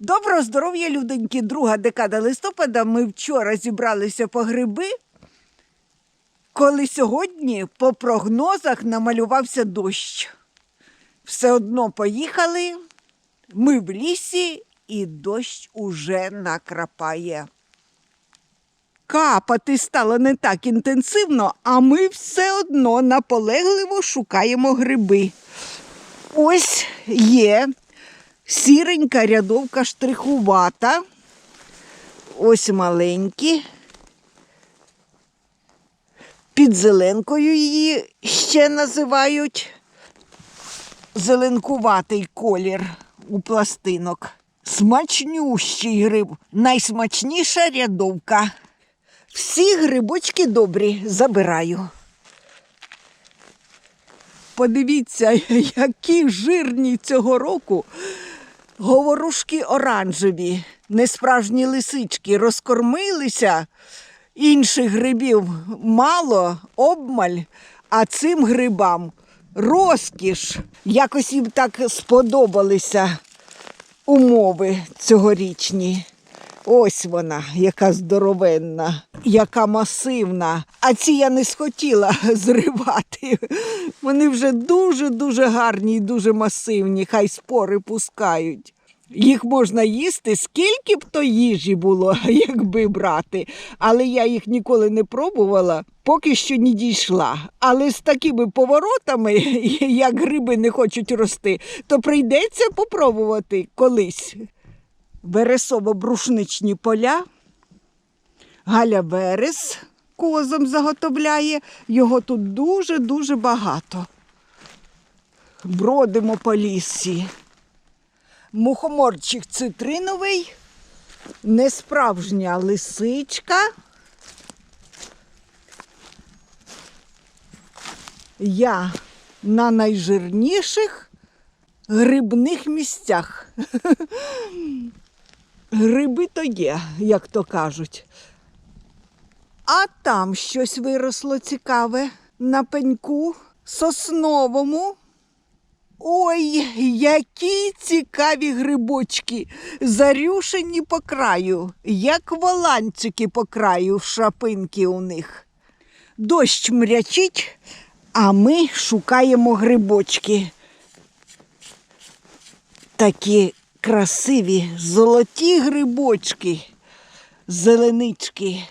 Доброго здоров'я, людоньки, друга декада листопада. Ми вчора зібралися по гриби, коли сьогодні по прогнозах намалювався дощ. Все одно поїхали, ми в лісі, і дощ уже накрапає. Капати стало не так інтенсивно, а ми все одно наполегливо шукаємо гриби. Ось є сіренька рядовка штрихувата. Ось маленькі. Під зеленкою її ще називають зеленкуватий колір у пластинок. Смачнющий гриб, найсмачніша рядовка. Всі грибочки добрі, забираю. Подивіться, які жирні цього року говорушки оранжеві, несправжні лисички розкормилися. Інших грибів мало, обмаль, а цим грибам розкіш. Якось їм так сподобалися умови цьогорічні. Ось вона, яка здоровенна, яка масивна. А ці я не схотіла зривати. Вони вже дуже-дуже гарні і дуже масивні, хай спори пускають. Їх можна їсти, скільки б то їжі було, якби брати. Але я їх ніколи не пробувала, поки що не дійшла. Але з такими поворотами, як гриби не хочуть рости, то прийдеться попробувати колись. Вересово-брушничні поля. Галя Верес козом заготовляє. Його тут дуже-дуже багато. Бродимо по лісі. Мухоморчик цитриновий, несправжня лисичка. Я на найжирніших грибних місцях. Гриби то є, як то кажуть. А там щось виросло цікаве на пеньку сосновому. Ой, які цікаві грибочки, зарюшені по краю, як воланчики по краю, шапинки у них. Дощ мрячить, а ми шукаємо грибочки. Такі красиві золоті грибочки, зеленички.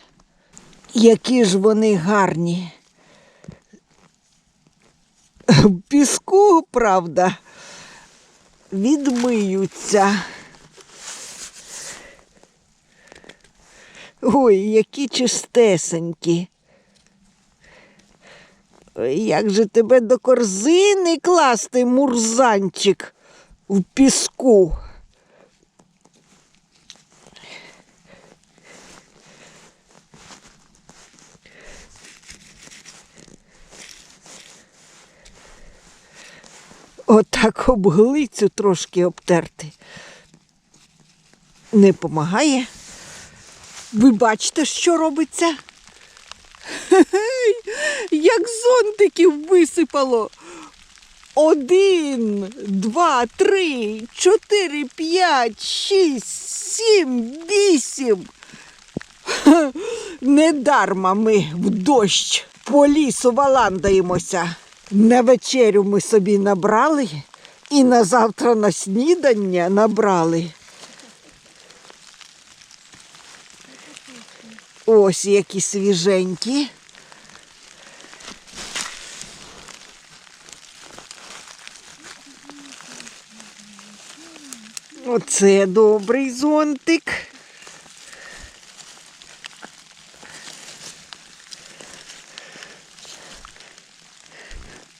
Які ж вони гарні. В піску, правда, відмиються. Ой, які чистесенькі. Ой, Як же тебе до корзини класти, мурзанчик, в піску? Отак обглицю трошки обтерти. Не помагає. Ви бачите, що робиться? Хе-хей, як зонтиків висипало. Один, два, три, чотири, п'ять, шість, сім, вісім. Недарма ми в дощ по лісу валандаємося. На вечерю ми собі набрали і на завтра на снідання набрали. Ось які свіженькі. Оце добрий зонтик.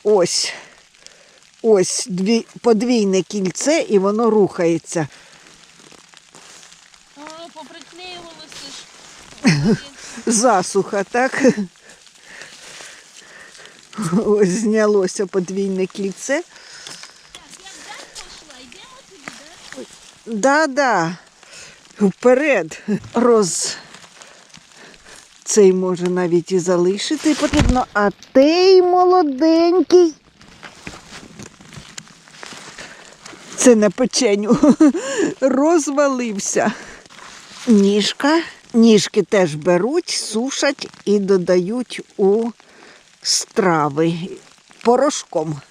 Ось. Ось дві, подвійне кільце і воно рухається. А, поприклеювалося ж. Засуха, так? Ось знялося подвійне кільце. Так, я вдаль пішла, йдемо туди, да? Да, да. Вперед. Роз. Цей може навіть і залишити потрібно, а той молоденький. Це на печеню. Розвалився. Ніжка. Ніжки теж беруть, сушать і додають у страви порошком.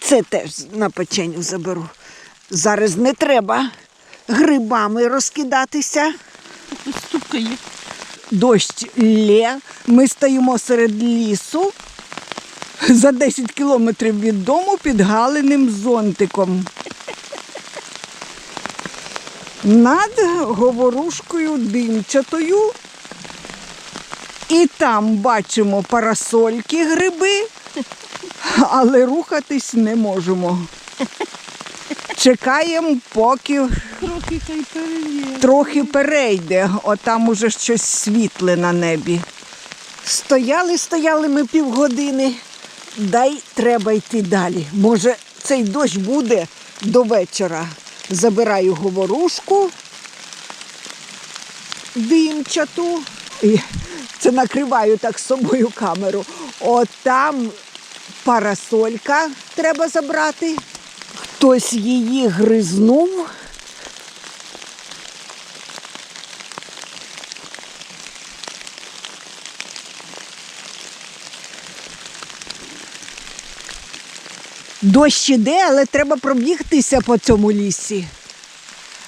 Це теж на печеню заберу. Зараз не треба грибами розкидатися. Тут. Дощ лє, ми стоїмо серед лісу за 10 кілометрів від дому під галиним зонтиком. Над говорушкою димчатою. І там бачимо парасольки гриби, але рухатись не можемо. Чекаємо, поки Трохи хай перевір. трохи перейде, отам уже щось світле на небі. Стояли, стояли ми півгодини, дай треба йти далі. Може, цей дощ буде до вечора. Забираю говорушку димчату. І це накриваю так собою камеру. Отам парасолька треба забрати. Хтось її гризнув. Дощ іде, але треба пробігтися по цьому лісі.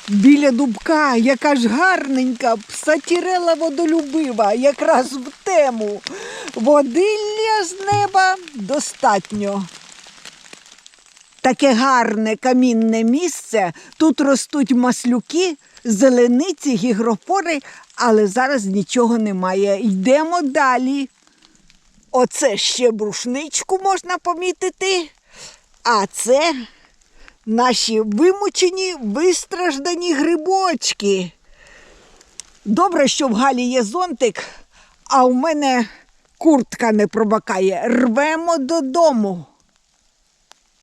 Біля дубка, яка ж гарненька, псатірела водолюбива, якраз в тему. Водилля з неба достатньо. Таке гарне камінне місце. Тут ростуть маслюки, зелениці, гігропори, але зараз нічого немає. Йдемо далі. Оце ще брушничку можна помітити. А це наші вимучені, вистраждані грибочки. Добре, що в Галі є зонтик, а у мене куртка не пробакає. Рвемо додому.